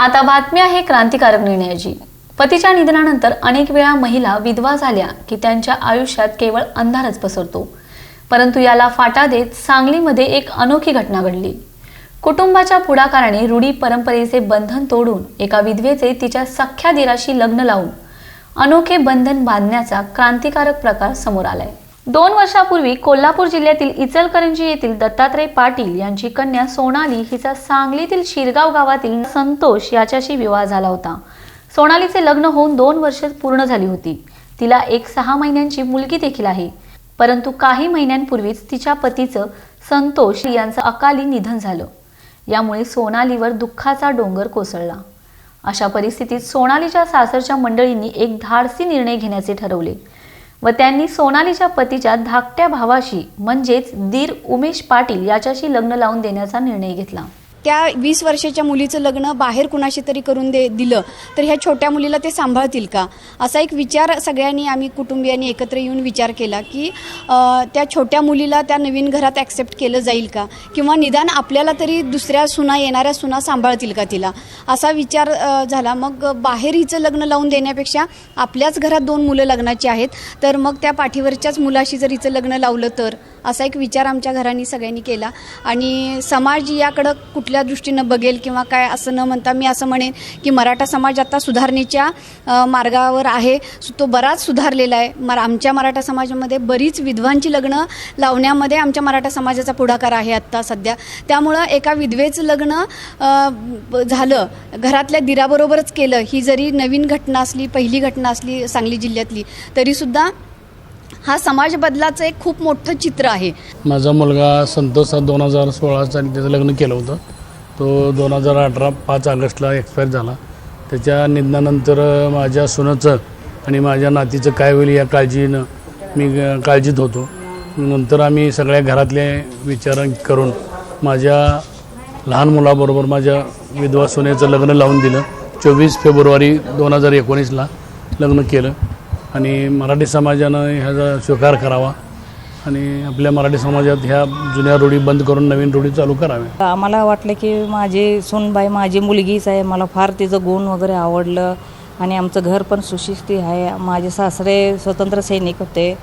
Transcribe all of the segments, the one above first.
आता बातमी आहे क्रांतिकारक निर्णयाची. पतीच्या निधनानंतर अनेक वेळा महिला विधवा झाल्या की त्यांच्या आयुष्यात केवळ अंधारच पसरतो. परंतु याला फाटा देत सांगलीमध्ये एक अनोखी घटना घडली. कुटुंबाच्या पुढाकाराने रूढी परंपरेचे बंधन तोडून एका विधवेचे तिच्या सख्ख्या दिराशी लग्न लावून अनोखे बंधन बांधण्याचा क्रांतिकारक प्रकार समोर आलाय. दोन वर्षापूर्वी कोल्हापूर जिल्ह्यातील इचलकरंजी येथील दत्तात्रय पाटील यांची कन्या सोनाली हिचा सांगलीतील शिरगाव गावातील संतोष याच्याशी विवाह झाला होता. सोनालीचे लग्न होऊन दोन वर्ष पूर्ण झाली होती. तिला एक सहा महिन्यांची मुलगी देखील आहे. परंतु काही महिन्यांपूर्वीच तिच्या पतीचं संतोष यांचं अकाली निधन झालं. यामुळे सोनालीवर दुःखाचा डोंगर कोसळला. अशा परिस्थितीत सोनालीच्या सासरच्या मंडळींनी एक धाडसी निर्णय घेण्याचे ठरवले. व त्यांनी सोनालीच्या पतीच्या धाकट्या भावाशी म्हणजेच दीर उमेश पाटील याच्याशी लग्न लावून देण्याचा निर्णय घेतला. त्या वीस वर्षाच्या मुलीचं लग्न बाहेर कुणाशी तरी करून दे दिलं तर ह्या छोट्या मुलीला ते सांभाळतील का? असा एक विचार सगळ्यांनी आम्ही कुटुंबियांनी एकत्र येऊन विचार केला की त्या छोट्या मुलीला त्या नवीन घरात ॲक्सेप्ट केलं जाईल का? किंवा निदान आपल्याला तरी दुसऱ्या सुना येणाऱ्या सुना सांभाळतील का तिला? असा विचार झाला. मग बाहेर हिचं लग्न लावून देण्यापेक्षा आपल्याच घरात दोन मुलं लग्नाची आहेत तर मग त्या पाठीवरच्याच मुलाशी जर हिचं लग्न लावलं तर? असा एक विचार आमच्या घरांनी सगळ्यांनी केला. आणि समाज याकडं कुठल्या दृष्टीनं बघेल किंवा काय असं न म्हणता मी असं म्हणेन की मराठा समाज आता सुधारणेच्या मार्गावर आहे. सु- तो बराच सुधारलेला आहे. मर आमच्या मराठा समाजामध्ये बरीच विधवांची लग्न लावण्यामध्ये आमच्या मराठा समाजाचा पुढाकार आहे आत्ता सध्या. त्यामुळं एका विधवेचं लग्न झालं घरातल्या दिराबरोबरच केलं. ही जरी नवीन घटना असली पहिली घटना असली सांगली जिल्ह्यातली तरीसुद्धा हा समाज बदलाचं एक खूप मोठं चित्र आहे. माझा मुलगा संतोष हा दोन हजार सोळा साली त्याचं लग्न केलं होतं. तो दोन हजार अठरा पाच ऑगस्टला एक्सपायर झाला. त्याच्या निधनानंतर माझ्या सुनाचं आणि माझ्या नातीचं काय होईल या काळजीनं मी काळजीत होतो. नंतर आम्ही सगळ्या घरातले विचार करून माझ्या लहान मुलाबरोबर माझ्या विधवा सुनेचं लग्न लावून दिलं. चोवीस फेब्रुवारी दोन हजार एकोणीसला लग्न केलं. आणि मराठी समाजानं ह्याचा स्वीकार करावा आणि आपल्या मराठी समाजात ह्या जुन्या रूढी बंद करून नवीन रूढी चालू कराव्या आम्हाला वाटलं की माझी सूनबाई माझी मुलगीच आहे मला फार तिचं गुण वगैरे आवडलं आणि आमचं घर पण सुशिस्ती आहे. माझे सासरे स्वतंत्र सैनिक होते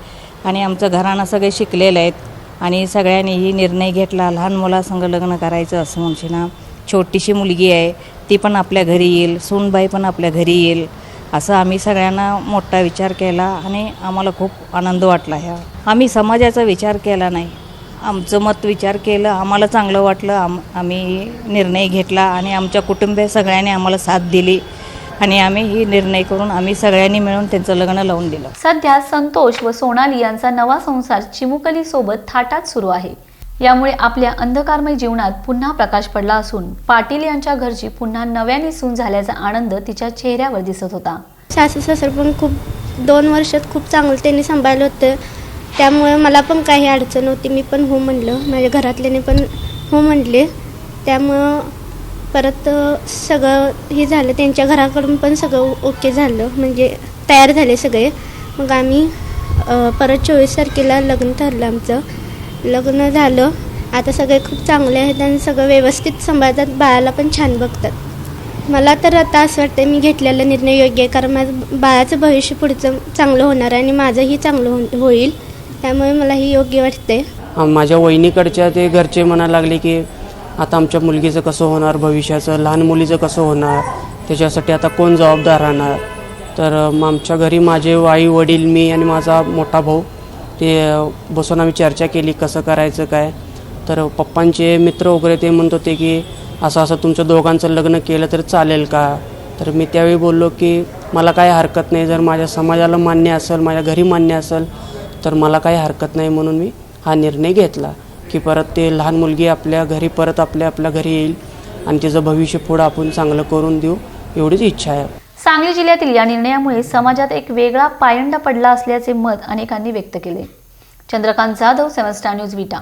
आणि आमचं घराणं सगळे शिकलेले आहेत आणि सगळ्यांनीही निर्णय घेतला लहान मुलासंग लग्न करायचं असं म्हणशी ना छोटीशी मुलगी आहे ती पण आपल्या घरी येईल सूनबाई पण आपल्या घरी येईल. असं आम्ही सगळ्यांना मोठा विचार केला आणि आम्हाला खूप आनंद वाटला ह्या. आम्ही समाजाचा विचार केला नाही. आमचं मत विचार केलं आम्हाला चांगलं वाटलं आम आम्ही निर्णय घेतला आणि आमच्या कुटुंबीय सगळ्यांनी आम्हाला साथ दिली आणि आम्ही ही निर्णय करून आम्ही सगळ्यांनी मिळून त्यांचं लग्न लावून दिलं. सध्या संतोष व सोनाली यांचा नवा संसार चिमुकली सोबत थाटात सुरू आहे. यामुळे आपल्या अंधकारमय जीवनात पुन्हा प्रकाश पडला असून पाटील यांच्या घरची पुन्हा नव्याने सून झाल्याचा आनंद तिच्या चेहऱ्यावर दिसत होता. सासू सासर पण खूप दोन वर्षात खूप चांगलं त्यांनी सांभाळलं होतं. त्यामुळे मला पण काही अडचण होती. मी पण हो म्हणलं. माझ्या घरातल्याने पण हो म्हणले. त्यामुळं परत सगळं हे झालं. त्यांच्या घराकडून पण सगळं ओके झालं. म्हणजे तयार झाले सगळे. मग आम्ही परत चोवीस तारखेला लग्न ठरलं आमचं. लग्न झालं आता सगळे खूप चांगले आहेत आणि सगळं व्यवस्थित सांभाळतात बाळाला पण छान बघतात. मला तर आता असं वाटतं मी घेतलेला निर्णय योग्य आहे कारण माझं बाळाचं भविष्य पुढचं चांगलं होणार आहे आणि माझंही चांगलं हो होईल. त्यामुळे मला ही योग्य वाटते माझ्या वहिनीकडच्या ते घरचे म्हणायला लागले की आता आमच्या मुलगीचं कसं होणार भविष्याचं लहान मुलीचं कसं होणार त्याच्यासाठी आता कोण जबाबदार राहणार? तर मग आमच्या घरी माझे आई वडील मी आणि माझा मोठा भाऊ ते बसून आम्ही चर्चा केली कसं करायचं काय. तर पप्पांचे मित्र वगैरे ते म्हणत होते की असं असं तुमच्या दोघांचं लग्न केलं तर चालेल का? तर मी त्यावेळी बोललो की मला काही हरकत नाही. जर माझ्या समाजाला मान्य असेल माझ्या घरी मान्य असेल तर मला काही हरकत नाही. म्हणून मी हा निर्णय घेतला की परत ते लहान मुलगी आपल्या घरी परत आपल्या आपल्या घरी येईल आणि तिचं भविष्य पुढं आपण चांगलं करून देऊ एवढीच इच्छा आहे. सांगली जिल्ह्यातील या निर्णयामुळे समाजात एक वेगळा पायंडा पडला असल्याचे मत अनेकांनी व्यक्त केले. Chandrakant Jadhav seven star news Vita.